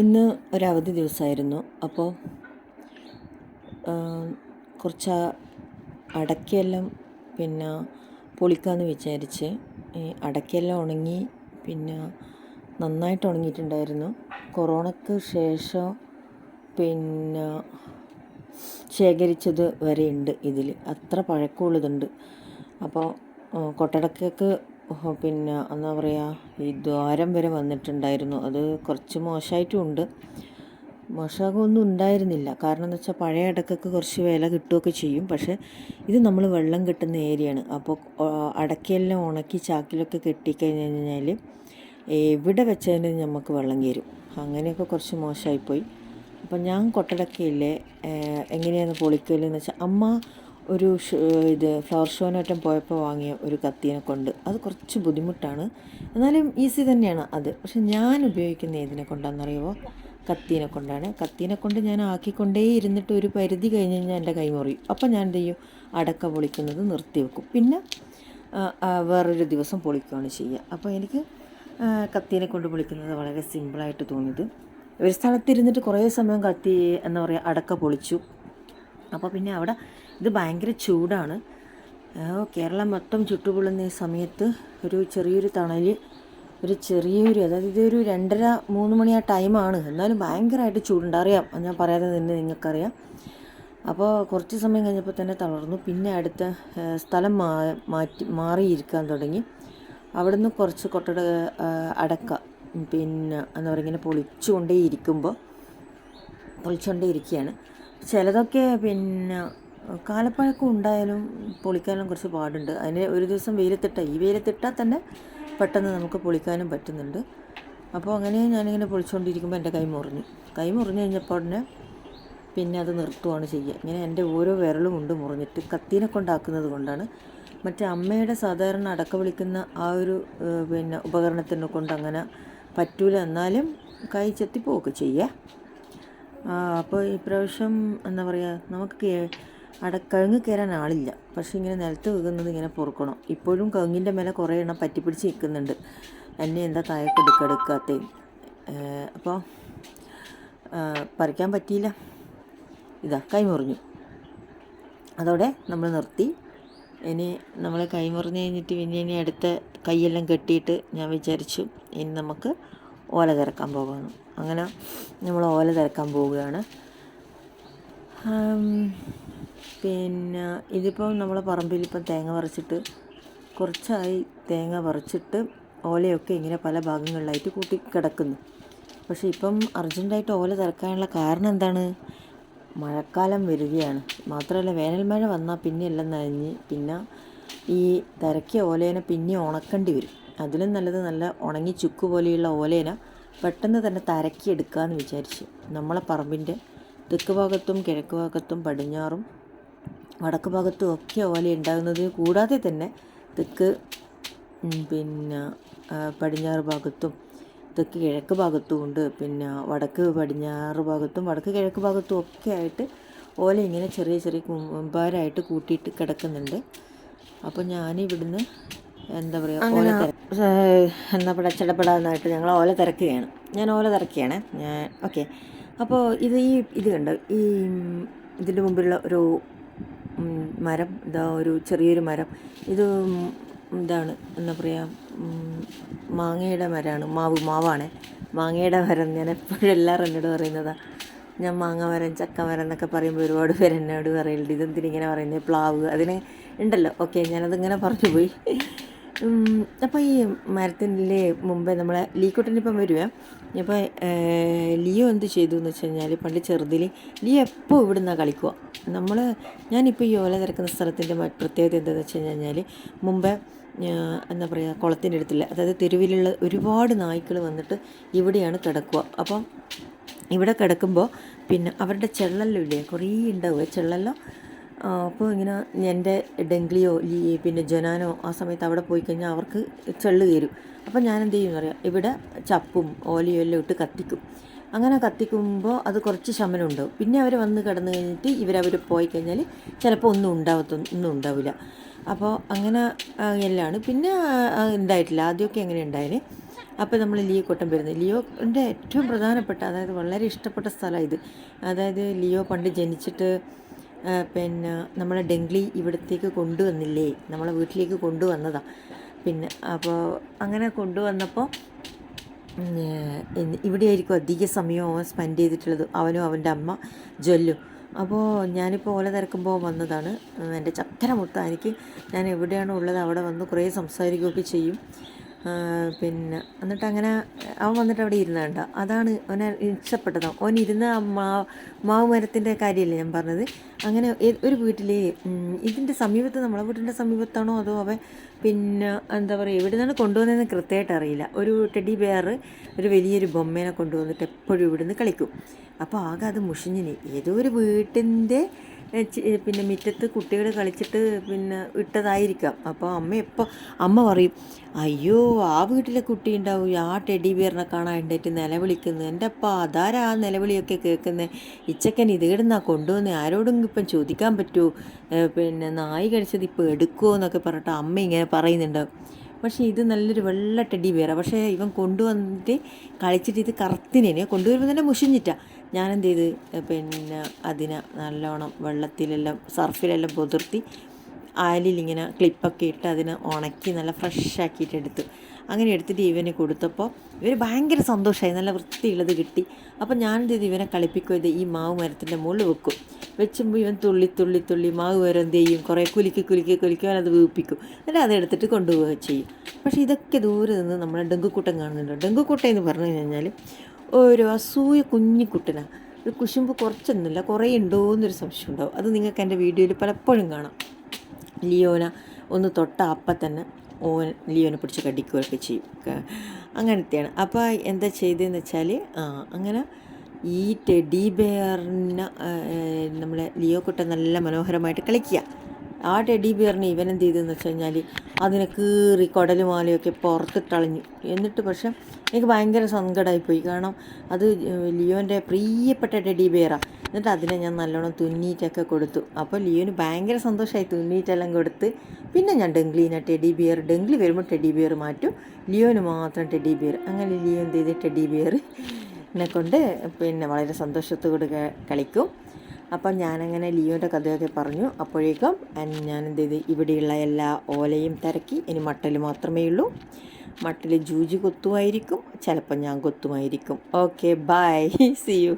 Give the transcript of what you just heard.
ഇന്ന് ഒരു അവധി ദിവസമായിരുന്നു. അപ്പോൾ കുറച്ച് അടയ്ക്കയെല്ലാം പിന്നെ പൊളിക്കാമെന്ന് വിചാരിച്ച് ഈ അടയ്ക്കയെല്ലാം ഉണങ്ങി പിന്നെ നന്നായിട്ട് ഉണങ്ങിയിട്ടുണ്ടായിരുന്നു. കൊറോണയ്ക്ക് ശേഷം പിന്നെ ശേഖരിച്ചത് വരെയുണ്ട് ഇതിൽ അത്ര പഴക്കമുള്ളതുണ്ട്. അപ്പോൾ കൊട്ടടക്കയ്ക്ക് പിന്നെ എന്താ പറയുക ഈ ദ്വാരം വരെ വന്നിട്ടുണ്ടായിരുന്നു. അത് കുറച്ച് മോശമായിട്ടും ഉണ്ട്. മോശമാകൊന്നും ഉണ്ടായിരുന്നില്ല. കാരണം എന്ന് വെച്ചാൽ പഴയ അടക്കൊക്കെ കുറച്ച് വില കിട്ടുകയൊക്കെ ചെയ്യും. പക്ഷേ ഇത് നമ്മൾ വെള്ളം കിട്ടുന്ന ഏരിയയാണ് അപ്പോൾ അടക്കയെല്ലാം ഉണക്കി ചാക്കിലൊക്കെ കെട്ടിക്കഴിഞ്ഞ് കഴിഞ്ഞാൽ എവിടെ വെച്ചതിനും നമുക്ക് വെള്ളം കയറും. അങ്ങനെയൊക്കെ കുറച്ച് മോശമായിപ്പോയി. അപ്പം ഞാൻ കൊട്ടടക്കയില്ലേ എങ്ങനെയാണ് പൊളിക്കലെന്ന് വെച്ചാൽ അമ്മ ഒരു ഇത് ഫ്ലവർ ഷോനൊറ്റം പോയപ്പോൾ വാങ്ങിയ ഒരു കത്തീനെ കൊണ്ട്. അത് കുറച്ച് ബുദ്ധിമുട്ടാണ്. എന്നാലും ഈസി തന്നെയാണ് അത്. പക്ഷെ ഞാൻ ഉപയോഗിക്കുന്ന ഏതിനെ കൊണ്ടാണെന്നറിയുമോ കത്തീനെ കൊണ്ടാണ്. കത്തീനെ കൊണ്ട് ഞാൻ ആക്കിക്കൊണ്ടേ ഇരുന്നിട്ട് ഒരു പരിധി കഴിഞ്ഞ് കഴിഞ്ഞാൽ എന്റെ കൈ അപ്പം ഞാൻ എന്ത് ചെയ്യും? അടക്ക പൊളിക്കുന്നത് നിർത്തി വെക്കും. പിന്നെ വേറൊരു ദിവസം പൊളിക്കുകയാണ് ചെയ്യുക. അപ്പോൾ എനിക്ക് കത്തീനെ കൊണ്ട് പൊളിക്കുന്നത് വളരെ സിമ്പിളായിട്ട് തോന്നിയത്. ഒരു സ്ഥലത്തിരുന്നിട്ട് കുറേ സമയം കത്തി എന്താ പറയുക അടക്ക പൊളിച്ചു. അപ്പോൾ പിന്നെ അവിടെ ഇത് ഭയങ്കര ചൂടാണ്. കേരളം മൊത്തം ചുട്ടുപൊള്ളുന്ന ഈ സമയത്ത് ഒരു ചെറിയൊരു തണൽ ഒരു ചെറിയൊരു അതായത് ഇതൊരു രണ്ടര മൂന്ന് മണി ആ ടൈമാണ്. എന്നാലും ഭയങ്കരമായിട്ട് ചൂടുണ്ട്. അറിയാം. ഞാൻ പറയാതെ തന്നെ നിങ്ങൾക്കറിയാം. അപ്പോൾ കുറച്ച് സമയം കഴിഞ്ഞപ്പോൾ തന്നെ തളർന്നു. പിന്നെ അടുത്ത സ്ഥലം മാ മാറ്റി മാറിയിരിക്കാൻ തുടങ്ങി. അവിടുന്ന് കുറച്ച് കൊട്ടട അടക്ക പിന്നെ എന്താ പറയുക ഇങ്ങനെ പൊളിച്ചുകൊണ്ടേ ഇരിക്കുമ്പോൾ പൊളിച്ചുകൊണ്ടേ ഇരിക്കുകയാണ് ചിലതൊക്കെ പിന്നെ കാലപ്പഴക്കം ഉണ്ടായാലും പൊളിക്കാനും കുറച്ച് പാടുണ്ട്. അതിന് ഒരു ദിവസം വെയിലത്തിട്ട. ഈ വെയിലത്തിട്ടാൽ തന്നെ പെട്ടെന്ന് നമുക്ക് പൊളിക്കാനും പറ്റുന്നുണ്ട്. അപ്പോൾ അങ്ങനെ ഞാനിങ്ങനെ പൊളിച്ചുകൊണ്ടിരിക്കുമ്പോൾ എന്റെ കൈ മുറിഞ്ഞു. കൈ മുറിഞ്ഞു കഴിഞ്ഞപ്പോൾ ഉടനെ പിന്നെ അത് നിർത്തുകയാണ് ചെയ്യുക. ഇങ്ങനെ എന്റെ ഓരോ വിരലും ഉണ്ട് മുറിഞ്ഞിട്ട്. കത്തീനെ കൊണ്ടാക്കുന്നത് കൊണ്ടാണ്. മറ്റേ അമ്മയുടെ സാധാരണ അടക്ക വിളിക്കുന്ന ആ ഒരു പിന്നെ ഉപകരണത്തിനെ കൊണ്ട് അങ്ങനെ പറ്റൂല എന്നാലും കൈ ചെത്തിപ്പോവൊക്കെ ചെയ്യുക അപ്പോൾ ഈ ഇപ്രാവശ്യം എന്താ പറയുക? നമുക്ക് അട കഴുങ്ങ് കയറാൻ ആളില്ല. പക്ഷേ ഇങ്ങനെ നിലത്ത് വീകുന്നത് ഇങ്ങനെ പൊറുക്കണം. ഇപ്പോഴും കഴുങ്ങിന്റെ മേലെ കുറേ എണ്ണം പറ്റിപ്പിടിച്ച് നിൽക്കുന്നുണ്ട്. എന്നെ എന്താ താഴേക്ക് എടുക്കെടുക്കാത്തേ? അപ്പോൾ പറിക്കാൻ പറ്റിയില്ല. ഇതാ കൈമുറിഞ്ഞു അതോടെ നമ്മൾ നിർത്തി. ഇനി നമ്മൾ കൈമുറിഞ്ഞ് കഴിഞ്ഞിട്ട് പിന്നെ ഇനി അടുത്ത കൈയെല്ലാം കെട്ടിയിട്ട് ഞാൻ വിചാരിച്ചു ഇനി നമുക്ക് ഓല തിരക്കാൻ പോകാമെന്ന് അങ്ങനെ നമ്മൾ ഓല തിരക്കാൻ പോവുകയാണ്. പിന്നെ ഇതിപ്പം നമ്മൾ പറമ്പിൽ ഇപ്പം തേങ്ങ വറച്ചിട്ട് കുറച്ചായി തേങ്ങ വറച്ചിട്ട് ഓലയൊക്കെ ഇങ്ങനെ പല ഭാഗങ്ങളിലായിട്ട് കൂട്ടി കിടക്കുന്നു. പക്ഷേ ഇപ്പം അർജന്റായിട്ട് ഓല തിരക്കാനുള്ള കാരണം എന്താണ്? മഴക്കാലം വരികയാണ്. മാത്രമല്ല വേനൽമഴ വന്നാൽ പിന്നെ എല്ലാം നനഞ്ഞ് പിന്നെ ഈ തിരക്കിയ ഓലേനെ പിന്നെ ഉണക്കേണ്ടി വരും. അതിലും നല്ലത് നല്ല ഉണങ്ങി ചുക്ക് പോലെയുള്ള ഓലേന പെട്ടെന്ന് തന്നെ തരക്കി എന്ന് വിചാരിച്ച് നമ്മളെ പറമ്പിന്റെ തെക്ക് ഭാഗത്തും കിഴക്ക് ഭാഗത്തും പടിഞ്ഞാറും വടക്ക് ഭാഗത്തും ഒക്കെ ഓല ഉണ്ടാകുന്നത് കൂടാതെ തന്നെ തെക്ക് പിന്നെ പടിഞ്ഞാറ് ഭാഗത്തും തെക്ക് കിഴക്ക് ഭാഗത്തും ഉണ്ട്. പിന്നെ വടക്ക് പടിഞ്ഞാറ് ഭാഗത്തും വടക്ക് കിഴക്ക് ഭാഗത്തും ഒക്കെ ആയിട്ട് ഓല ഇങ്ങനെ ചെറിയ ചെറിയ കുമ്പാരായിട്ട് കൂട്ടിയിട്ട് കിടക്കുന്നുണ്ട്. അപ്പോൾ ഞാനിവിടുന്ന് എന്താ പറയുക ഓല എന്താ പറയുക ചടപ്പെടാന്നായിട്ട് ഞങ്ങൾ ഓല തിരക്കുകയാണ്. ഞാൻ ഓല തിരക്കുകയാണ്. ഞാൻ ഓക്കെ. അപ്പോൾ ഇത് ഈ ഇത് കണ്ടോ? ഈ ഇതിന്റെ മുമ്പിലുള്ള ഒരു മരം ഇതാ ഒരു ചെറിയൊരു മരം. ഇത് ഇതാണ് എന്താ പറയുക മാങ്ങയുടെ മരമാണ്. മാവ് മാവാണ്. മാങ്ങയുടെ മരം ഞാൻ എപ്പോഴും എല്ലാവരും എന്നോട് പറയുന്നതാണ് ഞാൻ മാങ്ങ മരം ചക്ക മരം എന്നൊക്കെ പറയുമ്പോൾ ഒരുപാട് പേര് എന്നോട് പറയുന്നുണ്ട് ഇതെന്തിനിങ്ങനെ പറയുന്നത് പ്ലാവ് അതിന് ഉണ്ടല്ലോ. ഓക്കെ ഞാനതിങ്ങനെ പറഞ്ഞു പോയി. അപ്പോൾ ഈ മരത്തിന്റെ മുമ്പേ നമ്മളെ ലീക്കുട്ടനിപ്പം വരുവേ. ഇപ്പോൾ ലിയോ എന്ത് ചെയ്തു എന്ന് വെച്ച് കഴിഞ്ഞാൽ പണ്ട് ചെറുതിൽ ലിയോ എപ്പോൾ ഇവിടെ നിന്നാണ് കളിക്കുക നമ്മൾ ഞാനിപ്പോൾ ഈ ഓല തിരക്കുന്ന സ്ഥലത്തിന്റെ പ്രത്യേകത എന്താണെന്ന് വെച്ച് കഴിഞ്ഞാൽ മുമ്പേ എന്താ പറയുക കുളത്തിന്റെ അടുത്തില്ല. അതായത് തെരുവിലുള്ള ഒരുപാട് നായ്ക്കൾ വന്നിട്ട് ഇവിടെയാണ് കിടക്കുക. അപ്പം ഇവിടെ കിടക്കുമ്പോൾ പിന്നെ അവരുടെ ചെള്ളല്ലോ ഇല്ലേ? കുറേ ഉണ്ടാവുക ചെള്ളല്ലോ. അപ്പോൾ ഇങ്ങനെ എന്റെ ലീ പിന്നെ ജനാനോ ആ സമയത്ത് അവിടെ പോയി കഴിഞ്ഞാൽ അവർക്ക് ചെള്ള് കയറും. അപ്പോൾ ഞാൻ എന്ത് ചെയ്യും പറയാം ഇവിടെ ചപ്പും ഓലയും എല്ലാം ഇട്ട് കത്തിക്കും. അങ്ങനെ കത്തിക്കുമ്പോൾ അത് കുറച്ച് ശമനം ഉണ്ടാവും പിന്നെ അവർ വന്ന് കിടന്നു കഴിഞ്ഞിട്ട് ഇവരവർ പോയി കഴിഞ്ഞാൽ ചിലപ്പോൾ ഒന്നും ഉണ്ടാവത്ത ഒന്നും ഉണ്ടാവില്ല. അപ്പോൾ അങ്ങനെ എല്ലാമാണ് പിന്നെ ഉണ്ടായിട്ടില്ല ആദ്യമൊക്കെ എങ്ങനെ ഉണ്ടായിന് അപ്പോൾ നമ്മൾ ലിയോ കൊട്ടം വരുന്നത് ലിയോന്റെ ഏറ്റവും പ്രധാനപ്പെട്ട അതായത് വളരെ ഇഷ്ടപ്പെട്ട സ്ഥലമാണ് ഇത്. അതായത് ലിയോ പണ്ട് ജനിച്ചിട്ട് പിന്നെ നമ്മളെ ഡെങ്ക്ലി ഇവിടത്തേക്ക് കൊണ്ടുവന്നില്ലേ? നമ്മളെ വീട്ടിലേക്ക് കൊണ്ടുവന്നതാണ് പിന്നെ അപ്പോൾ അങ്ങനെ കൊണ്ടുവന്നപ്പോൾ ഇവിടെയായിരിക്കും അധിക സമയം അവൻ സ്പെൻഡ് ചെയ്തിട്ടുള്ളത്. അവനും അവന്റെ അമ്മ ജൊല്ലും. അപ്പോൾ ഞാനിപ്പോൾ ഓല തിരക്കുമ്പോൾ വന്നതാണ്. എന്റെ ചക്കര മുത്ത എനിക്ക് ഞാൻ എവിടെയാണോ ഉള്ളത് അവിടെ വന്ന് കുറേ സംസാരിക്കുകയൊക്കെ ചെയ്യും. പിന്നെ എന്നിട്ട് അങ്ങനെ അവൻ വന്നിട്ട് അവിടെ ഇരുന്നണ്ട അതാണ് അവനെ ഇഷ്ടപ്പെട്ടത്. അവൻ ഇരുന്ന മാവ് മാവ് മരത്തിന്റെ കാര്യമല്ലേ ഞാൻ പറഞ്ഞത്? അങ്ങനെ ഒരു വീട്ടിൽ ഇതിന്റെ സമീപത്ത് നമ്മളെ വീട്ടിന്റെ സമീപത്താണോ അതോ അവൻ പിന്നെ എന്താ പറയുക ഇവിടെ നിന്നാണ് കൊണ്ടുവന്നതെന്ന് കൃത്യമായിട്ട് അറിയില്ല. ഒരു ടെഡി ബെയർ ഒരു വലിയൊരു ബൊമ്മേനെ കൊണ്ടുവന്നിട്ട് എപ്പോഴും ഇവിടുന്ന് കളിക്കും. അപ്പോൾ ആകെ അത് മുഷിഞ്ഞിന്. ഏതോ ഒരു വീട്ടിന്റെ പിന്നെ മുറ്റത്ത് കുട്ടികൾ കളിച്ചിട്ട് പിന്നെ ഇട്ടതായിരിക്കാം. അപ്പോൾ അമ്മ എപ്പോൾ അമ്മ പറയും അയ്യോ ആ വീട്ടിലെ കുട്ടി ഉണ്ടാവും ആ ടെഡി ബിയറിനെ കാണാൻ ഉണ്ടായിട്ട് നിലവിളിക്കുന്നു. എന്റെ അപ്പ അതാരാ ആ നിലവിളിയൊക്കെ കേൾക്കുന്നത് ഇച്ചക്കൻ ഇത് കിടന്നാ കൊണ്ടുവന്ന് ആരോടും ഇപ്പം ചോദിക്കാൻ പറ്റുമോ പിന്നെ നായി കഴിച്ചത് ഇപ്പോൾ എടുക്കുമോ എന്നൊക്കെ പറഞ്ഞിട്ട് അമ്മ ഇങ്ങനെ പറയുന്നുണ്ടാവും പക്ഷേ ഇത് നല്ലൊരു വെള്ള ടെഡി ബിയറാണ് പക്ഷേ ഇവൻ കൊണ്ടുവന്നിട്ട് കളിച്ചിട്ട് ഇത് കറുത്തിനെ കൊണ്ടുവരുമ്പോൾ തന്നെ മുഷിഞ്ഞിട്ടാ. ഞാനെന്ത് ചെയ്ത് പിന്നെ അതിനെ നല്ലോണം വെള്ളത്തിലെല്ലാം സർഫിലെല്ലാം പുതിർത്തി ആലിലിങ്ങനെ ക്ലിപ്പൊക്കെ ഇട്ട് അതിനെ ഉണക്കി നല്ല ഫ്രഷ് ആക്കിയിട്ട് എടുത്തു അങ്ങനെ എടുത്തിട്ട് ഇവന് കൊടുത്തപ്പോൾ ഇവർ ഭയങ്കര സന്തോഷമായി നല്ല വൃത്തിയുള്ളത് കിട്ടി. അപ്പോൾ ഞാനെന്ത് ചെയ്തു ഇവനെ കളിപ്പിക്കുക ഈ മാവ് മരത്തിന്റെ മുകളിൽ വെക്കും. വെച്ചുമ്പോൾ ഇവൻ തുള്ളി തുള്ളി തുള്ളി മാവ് വരെ എന്ത് ചെയ്യും? കുറേ കുലുക്കി കുലുക്കി കുലുക്കി അവൻ അത് വീപ്പിക്കും. എന്നിട്ട് അത് എടുത്തിട്ട് കൊണ്ടുപോവുക ചെയ്യും. പക്ഷേ ഇതൊക്കെ ദൂരെ നിന്ന് നമ്മളെ ഡെങ്കുക്കൂട്ടം കാണുന്നുണ്ട്. ഡെങ്കുക്കൂട്ടം എന്ന് പറഞ്ഞു കഴിഞ്ഞാൽ ഒരു അസൂയ കുഞ്ഞിക്കുട്ടനാണ് ഒരു കുശുമ്പ് കുറച്ചൊന്നുമില്ല കുറേ ഉണ്ടോ എന്നൊരു സംശയം ഉണ്ടാവും. അത് നിങ്ങൾക്ക് എന്റെ വീഡിയോയിൽ പലപ്പോഴും കാണാം. ലിയോന ഒന്ന് തൊട്ട അപ്പം തന്നെ ഓൻ ലിയോനെ പിടിച്ച് കടിക്കുകയൊക്കെ ചെയ്യും. അങ്ങനത്തെയാണ്. അപ്പോൾ എന്താ ചെയ്തതെന്ന് വെച്ചാൽ അങ്ങനെ ഈ ടെഡി ബെയറിന് നമ്മളെ ലിയോ കുട്ട നല്ല മനോഹരമായിട്ട് കളിക്കുക ആ ടെഡി ബെയറിന് ഇവൻ എന്ത് ചെയ്തെന്ന് വെച്ച് കഴിഞ്ഞാൽ അതിനെ കീറി കുടലുമാലയൊക്കെ പുറത്തിട്ടളഞ്ഞു എന്നിട്ട് പക്ഷെ എനിക്ക് ഭയങ്കര സങ്കടമായിപ്പോയി കാരണം അത് ലിയോന്റെ പ്രിയപ്പെട്ട ടെഡി ബിയറാണ് എന്നിട്ട് അതിനെ ഞാൻ നല്ലോണം തുന്നിയിട്ടൊക്കെ കൊടുത്തു. അപ്പോൾ ലിയോന് ഭയങ്കര സന്തോഷമായി തുന്നിയിട്ടെല്ലാം കൊടുത്ത്. പിന്നെ ഞാൻ ഡെങ്ക്ലീനെ ടെഡി ബിയർ ഡെങ്ക്ലി വരുമ്പോൾ ടെഡി ബിയർ മാറ്റും. ലിയോന് മാത്രം ടെഡി ബിയർ അങ്ങനെ ലിയോ എന്ത് ചെയ്ത് ടെഡി ബിയർ എന്നെ കൊണ്ട് പിന്നെ വളരെ സന്തോഷത്തോടെ കളിക്കും. അപ്പം ഞാനങ്ങനെ ലിയോന്റെ കഥയൊക്കെ പറഞ്ഞു. അപ്പോഴേക്കും ഞാൻ എന്ത് ചെയ്ത്? ഇവിടെയുള്ള എല്ലാ ഓലയും തിരക്കി. ഇനി മട്ടൽ മാത്രമേ ഉള്ളൂ. മട്ടൽ ജൂജി കൊത്തുമായിരിക്കും. ചിലപ്പോൾ ഞാൻ കൊത്തുമായിരിക്കും. Okay bye. See you